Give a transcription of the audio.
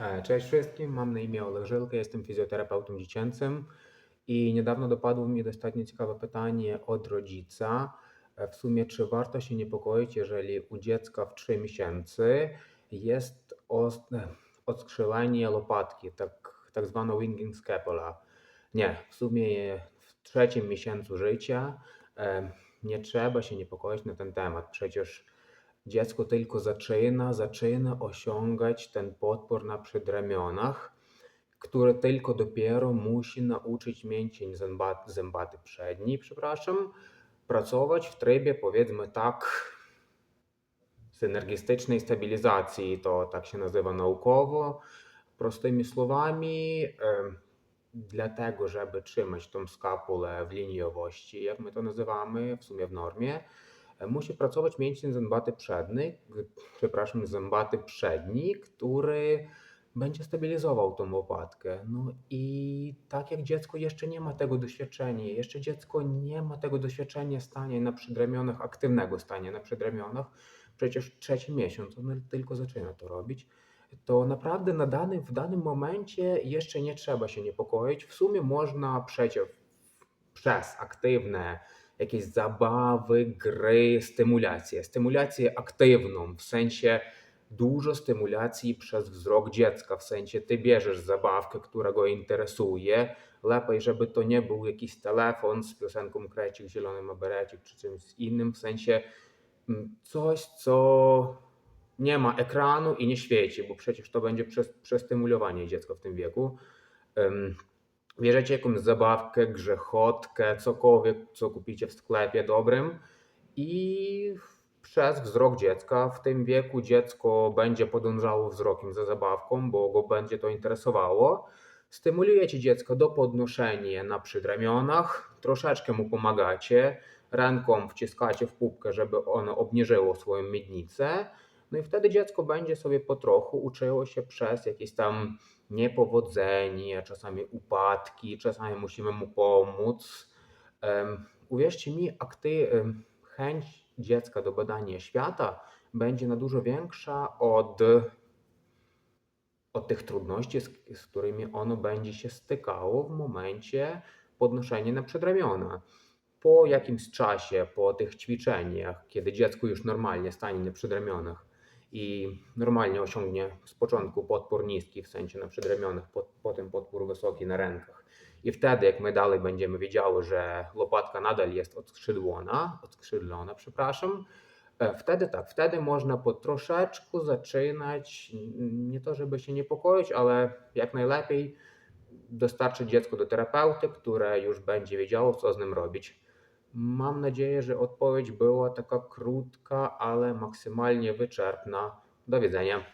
E, Cześć wszystkim, mam na imię Oleg Żylka, jestem fizjoterapeutą dziecięcym i niedawno dopadło mi dostatnio ciekawe pytanie od rodzica. e, W sumie, czy warto się niepokoić, jeżeli u dziecka w 3 miesięcy jest e, odskrzylenie łopatki, tak, tak zwana winging scapula. Nie, w sumie w trzecim miesiącu życia nie trzeba się niepokoić na ten temat. Przecież dziecko tylko zaczyna, zaczyna osiągać ten podpór na przedramionach, który tylko dopiero musi nauczyć mięsień zęba- zębaty przedni, przepraszam, pracować w trybie powiedzmy tak synergistycznej stabilizacji, to tak się nazywa naukowo. Prostymi słowami, dlatego, żeby trzymać tą skapulę w liniowości, jak my to nazywamy, w sumie w normie, musi pracować mięsień zębaty przedni, przepraszam, zębaty przedni, który będzie stabilizował tą łopatkę. No i tak jak dziecko jeszcze nie ma tego doświadczenia, jeszcze dziecko nie ma tego doświadczenia stania na przedramionach, aktywnego stania na przedramionach, przecież trzeci miesiąc, ono tylko zaczyna to robić, to naprawdę na dany, w danym momencie jeszcze nie trzeba się niepokoić. W sumie można przecież przez aktywne jakieś zabawy, gry, stymulację. Stymulację aktywną, w sensie dużo stymulacji przez wzrok dziecka, w sensie ty bierzesz zabawkę, która go interesuje, lepiej, żeby to nie był jakiś telefon z piosenką Krecik, Zielony ma berecik czy czymś innym, w sensie mm, coś, co nie ma ekranu i nie świeci, bo przecież to będzie przez, przestymulowanie dziecka w tym wieku. Bierzecie jakąś zabawkę, grzechotkę, cokolwiek, co kupicie w sklepie dobrym i przez wzrok dziecka w tym wieku dziecko będzie podążało wzrokiem za zabawką, bo go będzie to interesowało. Stymulujecie dziecko do podnoszenia na przedramionach, troszeczkę mu pomagacie, ręką wciskacie w pupkę, żeby ono obniżyło swoją miednicę. No i wtedy dziecko będzie sobie po trochu uczyło się przez jakieś tam niepowodzenie, czasami upadki, czasami musimy mu pomóc. Uwierzcie mi, akty, chęć dziecka do badania świata będzie na dużo większa od, od tych trudności, z, z którymi ono będzie się stykało w momencie podnoszenia na przedramiona. Po jakimś czasie, po tych ćwiczeniach, kiedy dziecko już normalnie stanie na przedramionach i normalnie osiągnie z początku podpór niski, w sensie na przedramionach, po, potem podpór wysoki na rękach. I wtedy, jak my dalej będziemy wiedziały, że łopatka nadal jest odskrzydlona, odskrzydlona, przepraszam, e, wtedy tak, wtedy można po troszeczku zaczynać, nie to żeby się niepokoić, ale jak najlepiej dostarczyć dziecko do terapeuty, które już będzie wiedziało, co z nim robić. Mam nadzieję, że odpowiedź była taka krótka, ale maksymalnie wyczerpna. Do widzenia.